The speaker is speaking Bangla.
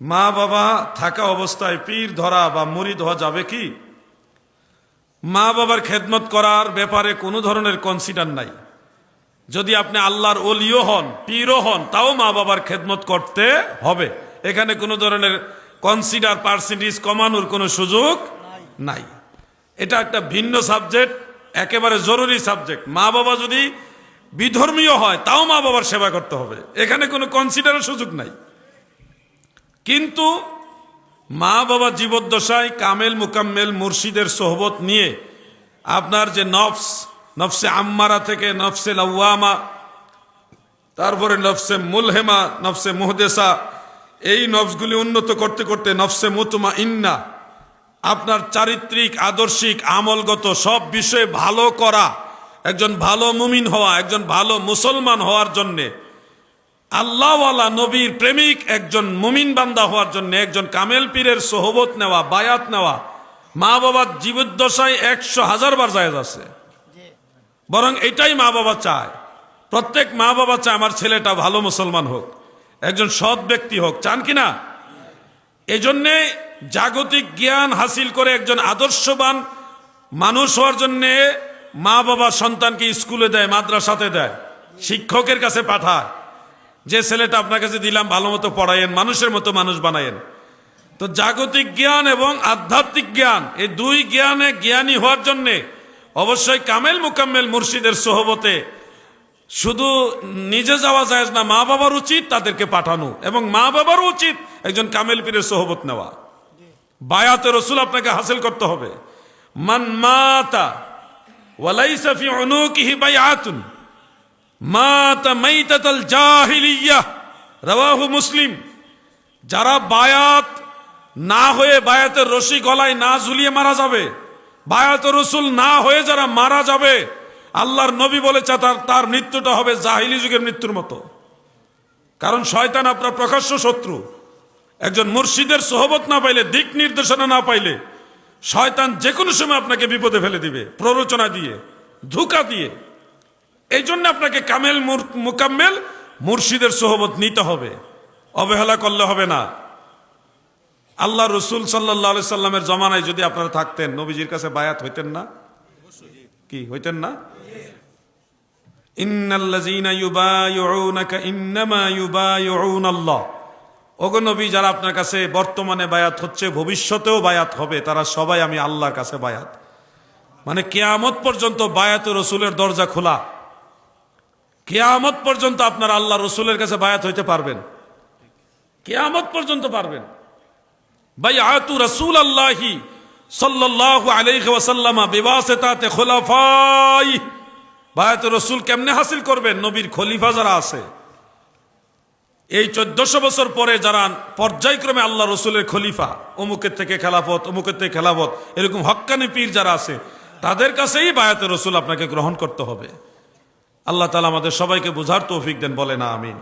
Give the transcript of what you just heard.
মা বাবা থাকা অবস্থায় পীর ধরা বা মুড়ি ধোয়া যাবে কি? মা বাবার খেদমত করার ব্যাপারে কোনো ধরনের কনসিডার নাই। যদি আপনি আল্লাহর অলিও হন, পীরও হন, তাও মা বাবার খেদমত করতে হবে। এখানে কোনো ধরনের কনসিডার পার্সেন্টেজ কমানোর কোনো সুযোগ নাই। এটা একটা ভিন্ন সাবজেক্ট একেবারে জরুরি সাবজেক্ট মা বাবা যদি বিধর্মীয় হয়, তাও মা বাবার সেবা করতে হবে। এখানে কোনো কনসিডারের সুযোগ নাই। কিন্তু মা বাবা জীবদ্দশায় কামেল মুকাম্মেল মুর্শিদের সোহবত নিয়ে আপনার যে নফস, নফসে আম্মারা থেকে নফসে লাউয়ামা, তারপরে নফসে মুলহেমা, নফসে মুহদেসা, এই নফসগুলি উন্নত করতে করতে নফসে মুতমা ইন্না আপনার চারিত্রিক, আদর্শিক, আমলগত সব বিষয়ে ভালো করা, একজন ভালো মুমিন হওয়া, একজন ভালো মুসলমান হওয়ার জন্যে আল্লাহওয়ালা নবীর প্রেমিক, একজন মুমিন বান্দা হওয়ার জন্য, একজন কামেল পীরের সোহবত নেওয়া, বায়াত নেওয়া মা বাবার জীবদ্দশায় একশো হাজার বার জায়েজ আছে। বরং এটাই মা বাবা চায়। প্রত্যেক মা বাবা চায় আমার ছেলেটা ভালো মুসলমান হোক, একজন সৎ ব্যক্তি হোক। চান কি না? এই জন্যে জাগতিক জ্ঞান হাসিল করে একজন আদর্শবান মানুষ হওয়ার জন্যে মা বাবা সন্তানকে স্কুলে দেয়, মাদ্রাসাতে দেয়, শিক্ষকের কাছে পাঠায়। যে ছেলেটা আপনার কাছে দিলাম, ভালো মতো পড়ায়েন মানুষের মতো মানুষ বানায়েন তো জাগতিক জ্ঞান এবং আধ্যাত্মিক জ্ঞান, এই দুই জ্ঞানে জ্ঞানী হওয়ার জন্যে অবশ্যই কামেল মুকাম্মেল মুর্শিদের সোহবতে শুধু নিজে যাওয়া যায় না, মা বাবার উচিত তাদেরকে পাঠানো এবং মা বাবারও উচিত একজন কামেল পীরের সোহবত নেওয়া। বায়াতে রসুল আপনাকে হাসিল করতে হবে। মান মাতা ওয়ালাইসা ফি উনুকিহি বাইআতুন। মাতা রাওয়াহু মুসলিম। যারা বায়াত না হয়ে বায়াতের রশি গলায় না ঝুলিয়ে মারা যাবে, বায়াত রসুল না হয়ে যারা মারা যাবে, আল্লাহর নবী বলেছে তার তার মৃত্যুটা হবে জাহিলি যুগের মৃত্যুর মতো। কারণ শয়তান আপনার প্রকাশ্য শত্রু। একজন মুর্শিদের সোহবত না পাইলে, দিক নির্দেশনা না পাইলে, শয়তান যে কোনো সময় আপনাকে বিপদে ফেলে দিবে। প্ররোচনা দিয়ে, ধোকা দিয়ে। এই জন্য আপনাকে কামেল মোকাম্মেল মুর্শিদের সোহবত নিতে হবে। অবহেলা করলে হবে না। আল্লাহ রসুল সাল্লাহ সাল্লামের জমানায় যদি আপনারা থাকতেন, নবীজির কাছে বায়াত হইতেন না? কি, হইতেন না? যারা আপনার কাছে বর্তমানে বায়াত হচ্ছে, ভবিষ্যতেও বায়াত হবে, তারা সবাই আমি আল্লাহর কাছে বায়াত। মানে কেয়ামত পর্যন্ত বায়াত রসুলের দরজা খোলা। কেয়ামত পর্যন্ত আপনার আল্লাহ রসুলের কাছে বায়াত হইতে পারবেন। কেয়ামত পর্যন্ত পারবেন। ভাই আয়াতু রসুল আল্লাহি সাল্লাল্লাহু আলাইহি ওয়াসাল্লামা বিওয়াসিতাতে খুলাফাই। বায়াত রসুল কেমনে হাসিল করবেন? নবীর খলিফা যারা আছে, এই চোদ্দশো বছর পরে যারা পর্যায়ক্রমে আল্লাহ রসুলের খলিফা, অমুকের থেকে খেলাফত, অমুকের থেকে খেলাফত, এরকম হক্কানি পীর যারা আছে, তাদের কাছেই বায়াতে রসুল আপনাকে গ্রহণ করতে হবে। আল্লাহ তালা আমাদের সবাইকে বোঝার তৌফিক দেন বলে না আমিন।